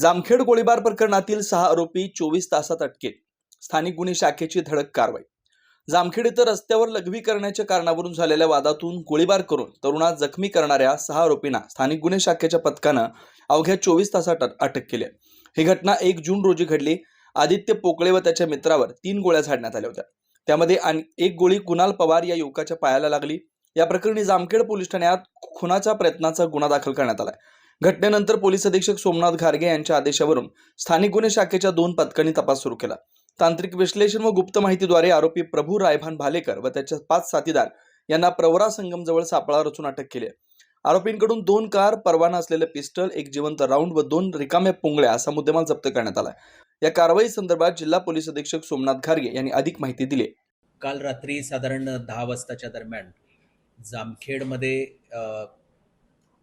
जामखेड गोळीबार प्रकरणातील सहा आरोपी चोवीस तासात अटकेत. स्थानिक गुन्हे शाखेची धडक कारवाई. जामखेड इथं रस्त्यावर लघवी करण्याच्या कारणावरून झालेल्या वादातून गोळीबार करून तरुणात जखमी करणाऱ्या सहा आरोपींना स्थानिक गुन्हे शाखेच्या पथकानं अवघ्या चोवीस तासात अटक केली ही घटना एक जून रोजी घडली. आदित्य पोकळे व त्याच्या मित्रावर तीन गोळ्या झाडण्यात आल्या होत्या. त्यामध्ये आणि एक गोळी कुणाल पवार या युवकाच्या पायाला लागली. या प्रकरणी जामखेड पोलीस ठाण्यात खुनाच्या प्रयत्नाचा गुन्हा दाखल करण्यात आलाय. घटनेनंतर पोलीस अधीक्षक सोमनाथ घारगे यांच्या आदेशावरून स्थानिक गुन्हे शाखेच्या दोन पथकांनी तपास सुरू केला. तांत्रिक विश्लेषण व गुप्त माहितीद्वारे आरोपी प्रभू रायभान भालेकर व त्याच्या पाच साथीदार यांना प्रवरा संगमजवळ सापळा रचून अटक केली आरोपींकडून दोन कार परवाना असलेले पिस्टल एक जिवंत राऊंड व दोन रिकाम्या पुंगळ्या असा मुद्देमाल जप्त करण्यात आला या कारवाई संदर्भात जिल्हा पोलीस अधीक्षक सोमनाथ घारगे यांनी अधिक माहिती दिली काल रात्री साधारण दहा वाजताच्या दरम्यान जामखेडमध्ये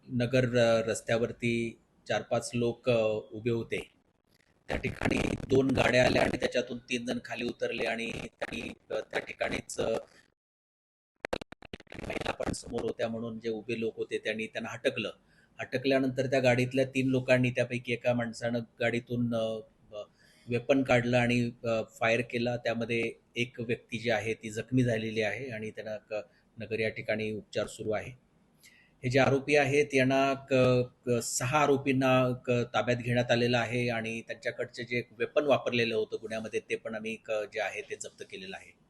नगर रस्त्यावरती चार पाच लोक उभे होते. त्या ठिकाणी दोन गाड्या आल्या आणि त्याच्यातून तीन जण खाली उतरले आणि त्यांनी त्या ठिकाणीच महिला पण समोर होत्या म्हणून जे उभे लोक होते त्यांनी त्यांना हटकलं हटकल्यानंतर त्या गाडीतल्या तीन लोकांनी त्यापैकी एका माणसानं गाडीतून वेपन काढलं आणि फायर केला. त्यामध्ये एक व्यक्ती जी आहे ती जखमी झालेली आहे आणि त्यांना नगर या ठिकाणी उपचार सुरू आहे. हे जे आरोपी आहेत यांना क- सहा आरोपींना क- ताब्यात घेण्यात आलेलं आहे आणि त्यांच्याकडचे जे वेपन वापरलेलं होतं गुन्ह्यामध्ये ते पण आम्ही क- जे आहे ते जप्त केलेलं आहे.